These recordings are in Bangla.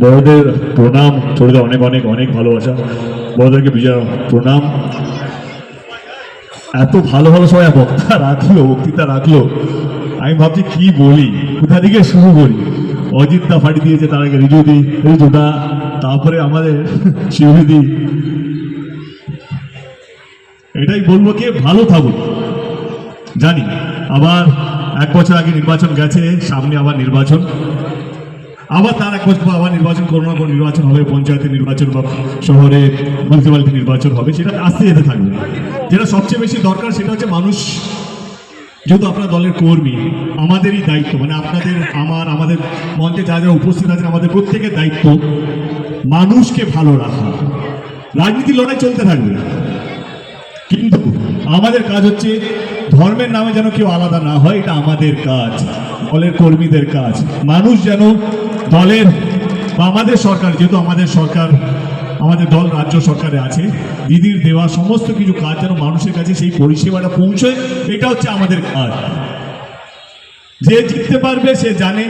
বড়দের প্রণাম ছোটদের অনেক অনেক অনেক ভালোবাসা। বড়দেরকে বিজয়, প্রণাম। এত ভালো ভালো সবাই বক্তা রাখল, বক্তৃতা রাখল। আমি ভাবছি কি বলি? কোথা থেকে শুরু করি? অজিত দা ফাটি দিয়েছে, তার আগে রিজুদি রিজুদা তারপরে আমাদের শিবদি এটাই বলব কি, ভালো থাকুন। জানি। আবার এক বছর আগে নির্বাচন গেছে, সামনে আবার নির্বাচন। আবার তার এক বছর আবার নির্বাচন কোনো না কোনো নির্বাচন হবে পঞ্চায়েতের নির্বাচন বা শহরে মিউনিসিপ্যালিটি নির্বাচন হবে, সেটা আসতে যেতে থাকবে। যেটা সবচেয়ে বেশি দরকার সেটা হচ্ছে মানুষ, যেহেতু আপনার দলের কর্মী, আমাদেরই দায়িত্ব মানে আপনাদের, আমার, আমাদের মঞ্চে যারা যারা উপস্থিত আছেন আমাদের প্রত্যেকের দায়িত্ব মানুষকে ভালো রাখা। রাজনীতির লড়াই চলতে থাকবে। কিন্তু আমাদের কাজ হচ্ছে ধর্মের নামে যেন কেউ আলাদা না হয়, এটা আমাদের কাজ, দলের কর্মীদের কাজ। মানুষ যেন দলের বা আমাদের সরকার, যেহেতু আমাদের সরকার, আমাদের দল রাজ্য সরকারে আছে, দিদির দেওয়া সমস্ত কিছু কাজ যেন মানুষের কাছে সেই পরিষেবাটা পৌঁছয়, এটা হচ্ছে আমাদের কাজ। যে জিততে পারবে, সে জানে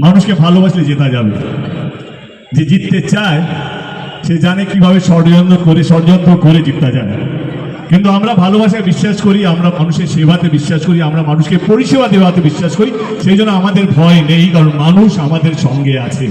মানুষকে ভালোবাসলে জেতা যাবে। যে জিততে চায়, সে জানে কীভাবে ষড়যন্ত্র করে ষড়যন্ত্র করে জিততে যায়। কিন্তু আমরা ভালোবাসায় বিশ্বাস করি, আমরা মানুষের সেবাতে বিশ্বাস করি, আমরা মানুষকে পরিষেবা দেওয়াতে বিশ্বাস করি, সেই জন্য আমাদের ভয় নেই, কারণ মানুষ আমাদের সঙ্গে আছে।